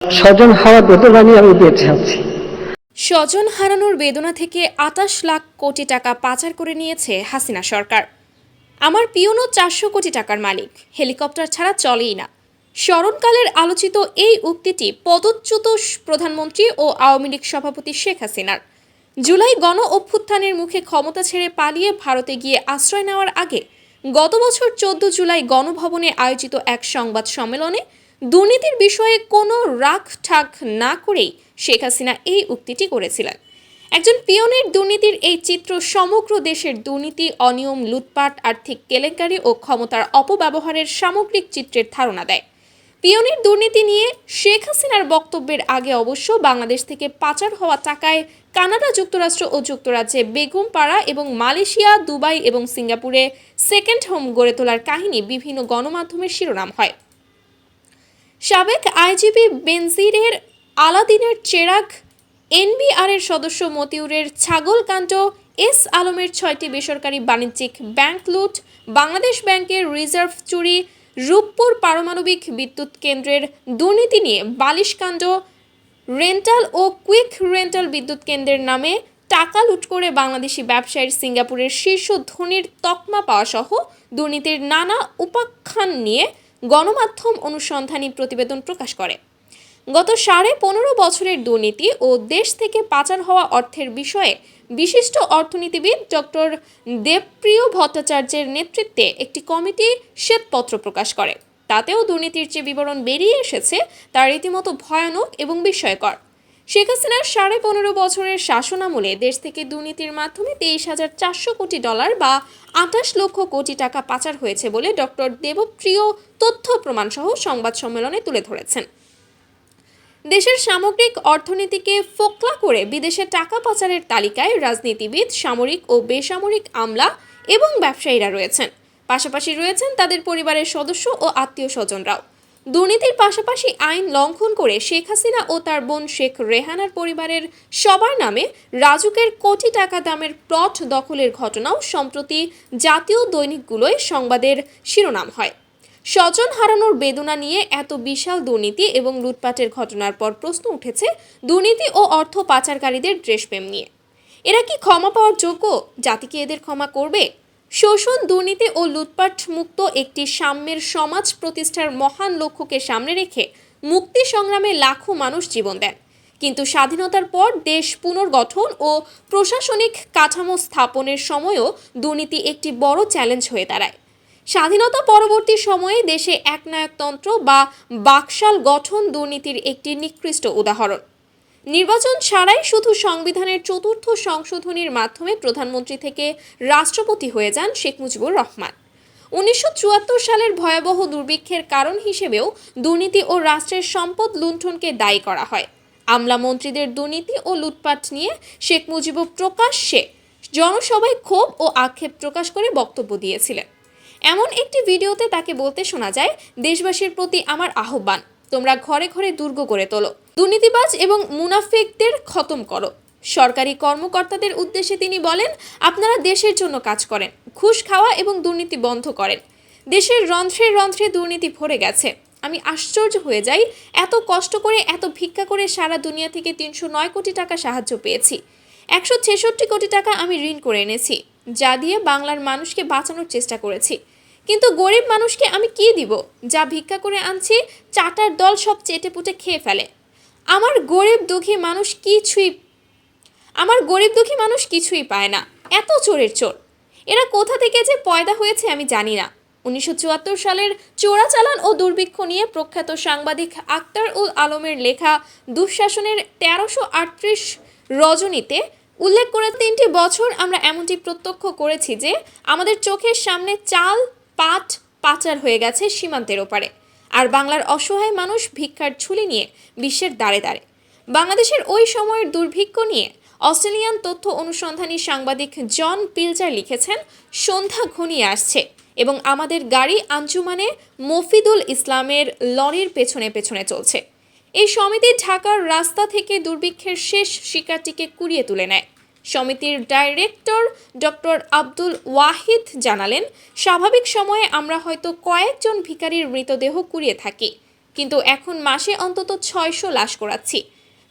স্বজন হারা নিয়ে আমি বেঁচে আছি। স্বজন হারানোর বেদনা থেকে আটাশ লাখ কোটি টাকা পাচার করে নিয়েছে হাসিনা সরকার। আমার পিয়নও চারশো কোটি টাকার মালিক, হেলিকপ্টার ছাড়া চলেই না। স্মরণকালের আলোচিত এই উক্তিটি পদচ্যুত প্রধানমন্ত্রী ও আওয়ামী লীগ সভাপতি শেখ হাসিনার। জুলাই গণ অভ্যুত্থানের মুখে ক্ষমতা ছেড়ে পালিয়ে ভারতে গিয়ে আশ্রয় নেওয়ার আগে গত বছর চোদ্দ জুলাই গণভবনে আয়োজিত এক সংবাদ সম্মেলনে দুর্নীতির বিষয়ে কোনো রাগ ঠাক না করেই শেখ হাসিনা এই উক্তিটি করেছিলেন। একজন পিয়নের দুর্নীতির এই চিত্র সমগ্র দেশের দুর্নীতি, অনিয়ম, লুটপাট, আর্থিক কেলেঙ্কারি ও ক্ষমতার অপব্যবহারের সামগ্রিক চিত্রের ধারণা দেয়। পিয়নের দুর্নীতি নিয়ে শেখ হাসিনার বক্তব্যের আগে অবশ্য বাংলাদেশ থেকে পাচার হওয়া টাকায় কানাডা যুক্তরাষ্ট্র ও যুক্তরাজ্যে বেগমপাড়া এবং মালয়েশিয়া, দুবাই এবং সিঙ্গাপুরে সেকেন্ড হোম গড়ে তোলার কাহিনী বিভিন্ন গণমাধ্যমের শিরোনাম হয়। সাবেক আইজিপি বেনজিরের আলাদিনের চেরাগ এনবিআরের সদস্য মতিউরের ছাগলকাণ্ড এস আলমের ছয়টি বেসরকারি বাণিজ্যিক ব্যাংক লুট, বাংলাদেশ ব্যাংকের রিজার্ভ চুরি, রূপপুর পারমাণবিক বিদ্যুৎ কেন্দ্রের দুর্নীতি নিয়ে বালিশকাণ্ড রেন্টাল ও কুইক রেন্টাল বিদ্যুৎ কেন্দ্রের নামে টাকা লুট করে বাংলাদেশি ব্যবসায়ীর সিঙ্গাপুরের শীর্ষ ধনীর তকমা পাওয়া সহ দুর্নীতির নানা উপাখ্যান নিয়ে গণমাধ্যম অনুসন্ধানী প্রতিবেদন প্রকাশ করে। গত সাড়ে পনেরো বছরের দুর্নীতি ও দেশ থেকে পাচার হওয়া অর্থের বিষয়ে বিশিষ্ট অর্থনীতিবিদ ডক্টর দেবপ্রিয় ভট্টাচার্যের নেতৃত্বে একটি কমিটি শ্বেতপত্র প্রকাশ করে। তাতেও দুর্নীতির যে বিবরণ বেরিয়ে এসেছে, তা রীতিমতো ভয়ানক এবং বিস্ময়কর। শেখ হাসিনার সাড়ে পনেরো বছরের শাসনামলে দেশ থেকে দুর্নীতির মাধ্যমে তেইশ হাজার চারশো কোটি ডলার বা আঠাশ লক্ষ কোটি টাকা পাচার হয়েছে বলে ডক্টর দেবপ্রিয় তথ্য প্রমাণসহ সংবাদ সম্মেলনে তুলে ধরেছেন। দেশের সামগ্রিক অর্থনীতিকে ফোকলা করে বিদেশে টাকা পাচারের তালিকায় রাজনীতিবিদ, সামরিক ও বেসামরিক আমলা এবং ব্যবসায়ীরা রয়েছেন। পাশাপাশি রয়েছেন তাদের পরিবারের সদস্য ও আত্মীয় স্বজনরাও। দুর্নীতির পাশাপাশি আইন লঙ্ঘন করে শেখ হাসিনা ও তার বোন শেখ রেহানার পরিবারের সবার নামে রাজুকের কোটি টাকা দামের প্লট দখলের ঘটনাও সম্প্রতি জাতীয় দৈনিকগুলোয় সংবাদের শিরোনাম হয়। স্বজন হারানোর বেদনা নিয়ে এত বিশাল দুর্নীতি এবং লুটপাটের ঘটনার পর প্রশ্ন উঠেছে দুর্নীতি ও অর্থ পাচারকারীদের ড্রেসপ্রেম নিয়ে। এরা কি ক্ষমা পাওয়ার যোগ্য? জাতি কি এদের ক্ষমা করবে? শোষণ, দুর্নীতি ও লুটপাট মুক্ত একটি সাম্যের সমাজ প্রতিষ্ঠার মহান লক্ষ্যকে সামনে রেখে মুক্তি সংগ্রামে লাখো মানুষ জীবন দেন। কিন্তু স্বাধীনতার পর দেশ পুনর্গঠন ও প্রশাসনিক কাঠামো স্থাপনের সময়ও দুর্নীতি একটি বড় চ্যালেঞ্জ হয়ে দাঁড়ায়। স্বাধীনতা পরবর্তী সময়ে দেশে একনায়কতন্ত্র বা বাকশাল গঠন দুর্নীতির একটি নিকৃষ্ট উদাহরণ। নির্বাচন ছাড়াই শুধু সংবিধানের চতুর্থ সংশোধনীর মাধ্যমে প্রধানমন্ত্রী থেকে রাষ্ট্রপতি হয়ে যান শেখ মুজিবুর রহমান। উনিশশো চুয়াত্তর সালের ভয়াবহ দুর্ভিক্ষের কারণ হিসেবেও দুর্নীতি ও রাষ্ট্রের সম্পদ লুণ্ঠনকে দায়ী করা হয়। আমলা মন্ত্রীদের দুর্নীতি ও লুটপাট নিয়ে শেখ মুজিবুর প্রকাশ্যে জনসভায় ক্ষোভ ও আক্ষেপ প্রকাশ করে বক্তব্য দিয়েছিলেন। এমন একটি ভিডিওতে তাকে বলতে শোনা যায়, দেশবাসীর প্রতি আমার আহ্বান তোমরা ঘরে ঘরে দুর্গ গড়ে তোলো। দুর্নীতিবাজ এবং মুনাফিকদের খতম করো। সরকারি কর্মকর্তাদের উদ্দেশ্যে তিনি বলেন, আপনারা দেশের জন্য কাজ করেন, ঘুষ খাওয়া এবং দুর্নীতি বন্ধ করেন। দেশের রন্ধ্রে রন্ধ্রে দুর্নীতি ভরে গেছে। আমি আশ্চর্য হয়ে যাই, এত কষ্ট করে, এত ভিক্ষা করে সারা দুনিয়া থেকে তিনশো নয় কোটি টাকা সাহায্য পেয়েছি। একশো ছেষট্টি কোটি টাকা আমি ঋণ করে এনেছি, যা দিয়ে বাংলার মানুষকে বাঁচানোর চেষ্টা করেছি। কিন্তু গরিব মানুষকে আমি কি দিব? যা ভিক্ষা করে আনছি, চাটার দল সব চেটে পুটে খেয়ে ফেলে। আমার গরিব দুঃখী মানুষ কিছুই, আমার গরিব দুঃখী মানুষ কিছুই পায় না। এত চোরের চোর। এরা কোথা থেকে যে পয়দা হয়েছে আমি জানি না। উনিশশো চুয়াত্তর সালের চোরাচালান ও দুর্ভিক্ষ নিয়ে প্রখ্যাত সাংবাদিক আক্তার উল আলমের লেখা দুঃশাসনের তেরোশো আটত্রিশ রজনীতে উল্লেখ করে তিনটি বছর আমরা এমনটি প্রত্যক্ষ করেছি যে আমাদের চোখের সামনে চাল পাট পাচার হয়ে গেছে সীমান্তের ওপারে। আর বাংলার অসহায় মানুষ ভিক্ষার ঝুলি নিয়ে বিশ্বের দ্বারে দ্বারে। বাংলাদেশের ওই সময়ের দুর্ভিক্ষ নিয়ে অস্ট্রেলিয়ান তথ্য অনুসন্ধানী সাংবাদিক জন পিলচার লিখেছেন, সন্ধ্যা ঘনিয়ে আসছে এবং আমাদের গাড়ি আঞ্জুমানে মফিদুল ইসলামের লরির পেছনে পেছনে চলছে। এই সমিতি ঢাকার রাস্তা থেকে দুর্ভিক্ষের শেষ শিকারটিকে কুড়িয়ে তুলে নেয়। সমিতির ডাইরেক্টর ডক্টর আব্দুল ওয়াহিদ জানালেন, স্বাভাবিক সময়ে আমরা হয়তো কয়েকজন ভিখারির মৃতদেহ কুড়িয়ে থাকি, কিন্তু এখন মাসে অন্তত ছয়শো লাশ করাচ্ছি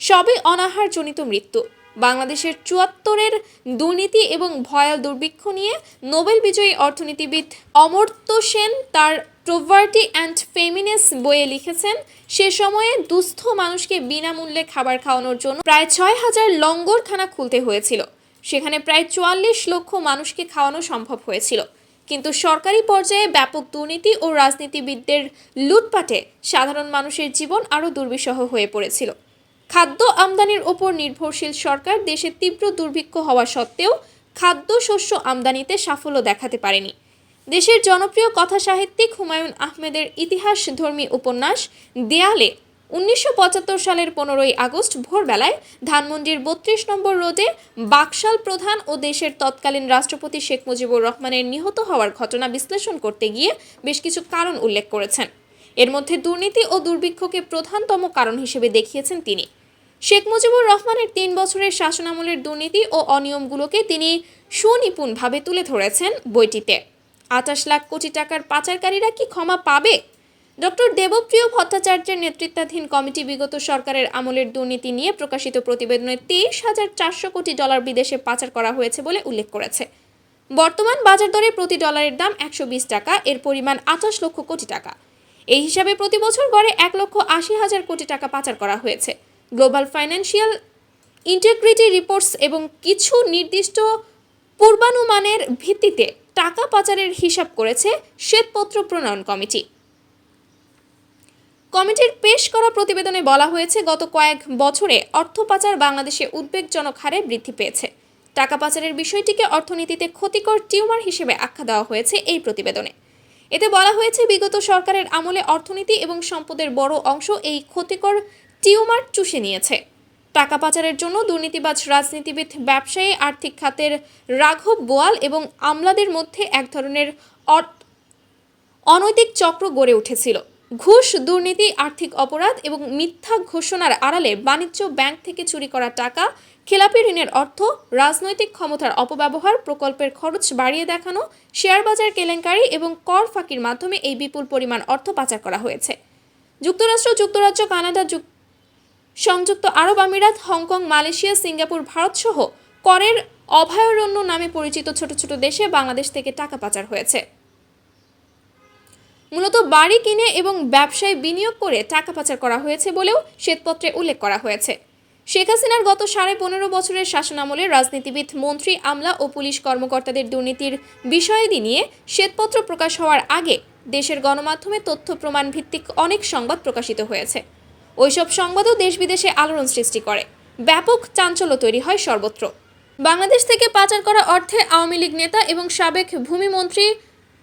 সবই অনাহারজনিত মৃত্যু। বাংলাদেশের চুয়াত্তরের দুর্নীতি এবং ভয়াল দুর্ভিক্ষ নিয়ে নোবেল বিজয়ী অর্থনীতিবিদ অমর্ত্য সেন তার প্রভার্টি অ্যান্ড ফেমিনেস বইয়ে লিখেছেন, সে সময়ে দুস্থ মানুষকে বিনামূল্যে খাবার খাওয়ানোর জন্য প্রায় ছয় হাজার লঙ্গরখানা খুলতে হয়েছিল। সেখানে প্রায় চুয়াল্লিশ লক্ষ মানুষকে খাওয়ানো সম্ভব হয়েছিল। কিন্তু সরকারি পর্যায়ে ব্যাপক দুর্নীতি ও রাজনীতিবিদদের লুটপাটে সাধারণ মানুষের জীবন আরও দুর্বিষহ হয়ে পড়েছিল। খাদ্য আমদানির ওপর নির্ভরশীল সরকার দেশে তীব্র দুর্ভিক্ষ হওয়া সত্ত্বেও খাদ্যশস্য আমদানিতে সাফল্য দেখাতে পারেনি। দেশের জনপ্রিয় কথা সাহিত্যিক হুমায়ুন আহমেদের ইতিহাসধর্মী উপন্যাস দেয়ালে উনিশশো পঁচাত্তর সালের পনেরোই আগস্ট ভোরবেলায় ধানমন্ডির বত্রিশ নম্বর রোডে বাকশাল প্রধান ও দেশের তৎকালীন রাষ্ট্রপতি শেখ মুজিবুর রহমানের নিহত হওয়ার ঘটনা বিশ্লেষণ করতে গিয়ে বেশ কিছু কারণ উল্লেখ করেছেন। এর মধ্যে দুর্নীতি ও দুর্ভিক্ষকে প্রধানতম কারণ হিসেবে দেখিয়েছেন তিনি। শেখ মুজিবুর রহমানের তিন বছরের শাসনামলের দুর্নীতি ও অনিয়মগুলোকে তিনি সুনিপুণভাবে তুলে ধরেছেন বইটিতে। আঠাশ লাখ কোটি টাকার পাচারকারীরা কি ক্ষমা পাবে? ডক্টর দেবপ্রিয় ভট্টাচার্যের নেতৃত্বাধীন কমিটি বিগত সরকারের আমলের দুর্নীতি নিয়ে প্রকাশিত প্রতিবেদনে তেইশ হাজার চারশো কোটি ডলার বিদেশে পাচার করা হয়েছে বলে উল্লেখ করেছে। বর্তমান বাজার দরে প্রতি ডলারের দাম একশো বিশ টাকা, এর পরিমাণ আঠাশ লক্ষ কোটি টাকা। এই হিসাবে প্রতি বছর গড়ে এক লক্ষ আশি হাজার কোটি টাকা পাচার করা হয়েছে। গ্লোবাল ফাইন্যান্সিয়াল ইন্টিগ্রিটি রিপোর্টস এবং কিছু নির্দিষ্ট পূর্বানুমানের ভিত্তিতে টাকা পাচারের হিসাব করেছে শ্বেতপত্র প্রণয়ন কমিটি। কমিটির পেশ করা প্রতিবেদনে বলা হয়েছে, গত কয়েক বছরে অর্থ পাচার বাংলাদেশে উদ্বেগজনক হারে বৃদ্ধি পেয়েছে। টাকা পাচারের বিষয়টিকে অর্থনীতিতে ক্ষতিকর টিউমার হিসেবে আখ্যা দেওয়া হয়েছে এই প্রতিবেদনে। এতে বলা হয়েছে, বিগত সরকারের আমলে অর্থনীতি এবং সম্পদের বড় অংশ এই ক্ষতিকর টিউমার চুষে নিয়েছে। টাকা পাচারের জন্য দুর্নীতিবাজ রাজনীতিবিদ, ব্যবসায়ী, আর্থিক খাতের রাঘব বোয়াল এবং আমলাদের মধ্যে এক ধরনের অনৈতিক চক্র গড়ে উঠেছিল। ঘুষ, দুর্নীতি, আর্থিক অপরাধ এবং মিথ্যা ঘোষণার আড়ালে বাণিজ্য ব্যাংক থেকে চুরি করা টাকা, খেলাপি ঋণের অর্থ, রাজনৈতিক ক্ষমতার অপব্যবহার, প্রকল্পের খরচ বাড়িয়ে দেখানো, শেয়ার বাজার কেলেঙ্কারি এবং কর ফাঁকির মাধ্যমে এই বিপুল পরিমাণ অর্থ পাচার করা হয়েছে। যুক্তরাষ্ট্র, যুক্তরাজ্য, কানাডা সংযুক্ত আরব আমিরাত, হংকং, মালয়েশিয়া, সিঙ্গাপুর, ভারতসহ করের অভয়ারণ্য নামে পরিচিত ছোট ছোট দেশে বাংলাদেশ থেকে টাকা পাচার হয়েছে। মূলত বাড়ি কিনে এবং ব্যবসায় বিনিয়োগ করে টাকা পাচার করা হয়েছে বলেও শ্বেতপত্রে উল্লেখ করা হয়েছে। শেখ হাসিনার গত সাড়ে পনেরো বছরের শাসনামলে রাজনীতিবিদ, মন্ত্রী, আমলা ও পুলিশ কর্মকর্তাদের দুর্নীতির বিষয়াদি নিয়ে শ্বেতপত্র প্রকাশ হওয়ার আগে দেশের গণমাধ্যমে তথ্য প্রমাণ ভিত্তিক অনেক সংবাদ প্রকাশিত হয়েছে। ওইসব সংবাদও দেশ বিদেশে আলোড়ন সৃষ্টি করে। ব্যাপক চাঞ্চল্য তৈরি হয় সর্বত্র। বাংলাদেশ থেকে পাচার করা অর্থে আওয়ামী লীগ নেতা এবং সাবেক ভূমিমন্ত্রী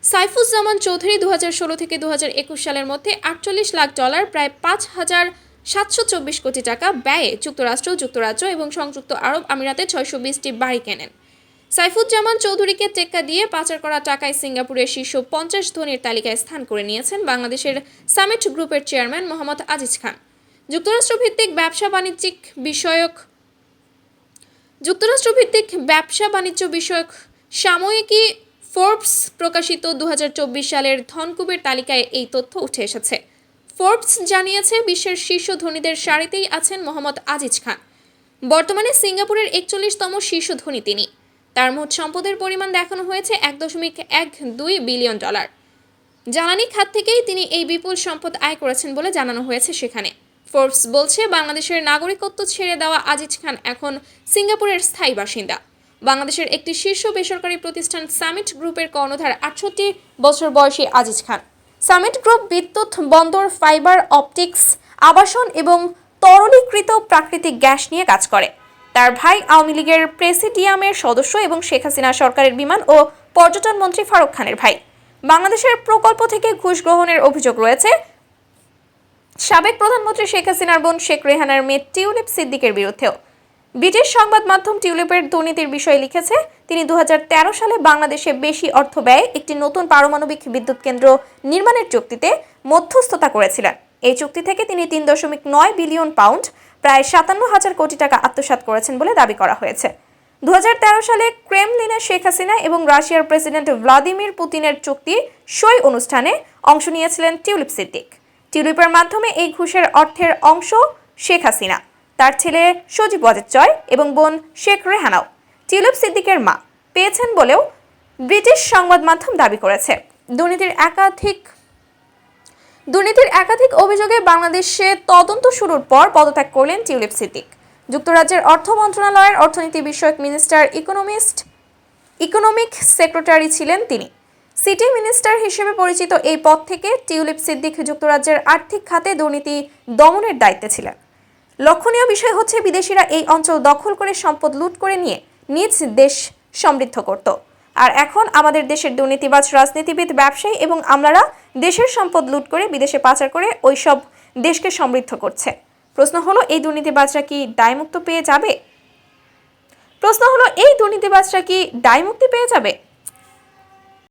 সাইফুজ্জামান চৌধুরী দু থেকে দু সালের মধ্যে আটচল্লিশ লাখ ডলার, প্রায় পাঁচ হাজার সাতশো চব্বিশ কোটি টাকা ব্যয়ে যুক্তরাষ্ট্র, যুক্তরাজ্য এবং সংযুক্ত আরব আমিরাতে ছয়শো বিশটি বাড়ি কেনেন। সাইফুজ্জামান চৌধুরীকে টেক্কা দিয়ে পাচার করা টাকায় সিঙ্গাপুরের শীর্ষ পঞ্চাশ ধনীর তালিকায় স্থান করে নিয়েছেন বাংলাদেশের সামিট গ্রুপের চেয়ারম্যান মোহাম্মদ আজিজ খান। যুক্তরাষ্ট্রভিত্তিক ব্যবসা বাণিজ্যিক বিষয়ক যুক্তরাষ্ট্রভিত্তিক ব্যবসা বাণিজ্য বিষয়ক সাময়িকী ফোর্বস প্রকাশিত দু হাজার চব্বিশ সালের ধনকুবের তালিকায় এই তথ্য উঠে এসেছে। ফোর্বস জানিয়েছে, বিশ্বের শীর্ষ ধনীদের সারিতেই আছেন মোহাম্মদ আজিজ খান। বর্তমানে সিঙ্গাপুরের একচল্লিশতম শীর্ষ ধনী তিনি। তার মোট সম্পদের পরিমাণ দেখানো হয়েছে এক দশমিক এক দুই বিলিয়ন ডলার। জ্বালানি খাত থেকেই তিনি এই বিপুল সম্পদ আয় করেছেন বলে জানানো হয়েছে সেখানে। ফোর্বস বলছে, বাংলাদেশের নাগরিকত্ব ছেড়ে দেওয়া আজিজ খান এখন সিঙ্গাপুরের স্থায়ী বাসিন্দা। বাংলাদেশের একটি শীর্ষ বেসরকারি প্রতিষ্ঠান সামিট গ্রুপের কর্ণধার আটষট্টি বছর বয়সী আজিজ খান। সামিট গ্রুপ বিদ্যুৎ, বন্দর, ফাইবার, অপটিক্স, আবাসন এবং তরলীকৃত প্রাকৃতিক গ্যাস নিয়ে কাজ করে। তার ভাই আওয়ামী লীগের প্রেসিডিয়ামের সদস্য এবং শেখ হাসিনা সরকারের বিমান ও পর্যটন মন্ত্রী ফারুক খানের ভাই। বাংলাদেশের প্রকল্প থেকে ঘুষ গ্রহণের অভিযোগ রয়েছে সাবেক প্রধানমন্ত্রী শেখ হাসিনার বোন শেখ রেহানার মেয়ে টিউলিপ সিদ্দিকের বিরুদ্ধেও। ব্রিটিশ সংবাদ মাধ্যম টিউলিপের দুর্নীতির বিষয়ে লিখেছে, তিনি দু হাজার তেরো সালে বাংলাদেশে বেশি অর্থ ব্যয়ে একটি নতুন পারমাণবিক বিদ্যুৎ কেন্দ্র নির্মাণের চুক্তিতে মধ্যস্থতা করেছিলেন। এই চুক্তি থেকে তিনি তিন দশমিক নয় বিলিয়ন পাউন্ড, প্রায় সাতান্ন হাজার কোটি টাকা আত্মসাৎ করেছেন বলে দাবি করা হয়েছে। দুহাজার তেরো সালে ক্রেমলিনে শেখ হাসিনা এবং রাশিয়ার প্রেসিডেন্ট ভ্লাদিমির পুতিনের চুক্তি সই অনুষ্ঠানে অংশ নিয়েছিলেন টিউলিপ সিদ্দিক। টিউলিপের মাধ্যমে এই ঘুষের অর্থের অংশ শেখ হাসিনা। তার ছেলে সজীব ওয়াজেদ জয় এবং বোন শেখ রেহানাও টিউলিপ সিদ্দিকের মা পেয়েছেন বলেও ব্রিটিশ সংবাদ মাধ্যম দাবি করেছে। দুর্নীতির একাধিক দুর্নীতির একাধিক অভিযোগে বাংলাদেশে তদন্ত শুরুর পর পদত্যাগ করলেন টিউলিপ সিদ্দিক। যুক্তরাজ্যের অর্থ মন্ত্রণালয়ের অর্থনীতি বিষয়ক মিনিস্টার ইকোনমিস্ট ইকোনমিক সেক্রেটারি ছিলেন তিনি। সিটি মিনিস্টার হিসেবে পরিচিত এই পদ থেকে টিউলিপ সিদ্দিক যুক্তরাজ্যের আর্থিক খাতে দুর্নীতি দমনের দায়িত্বে ছিলেন। লক্ষণীয় বিষয় হচ্ছে বিদেশিরা এই অঞ্চল দখল করে সম্পদ লুট করে নিয়ে নিজ দেশ সমৃদ্ধ করত। আর এখন আমাদের দেশের দুর্নীতিবাজ রাজনীতিবিদ, ব্যবসায়ী এবং আমলারা দেশের সম্পদ লুট করে বিদেশে পাচার করে ওইসব দেশকে সমৃদ্ধ করছে। প্রশ্ন হলো, এই দুর্নীতিবাজরা কি দায়মুক্ত পেয়ে যাবে? প্রশ্ন হলো, এই দুর্নীতিবাজরা কি দায়মুক্তি পেয়ে যাবে?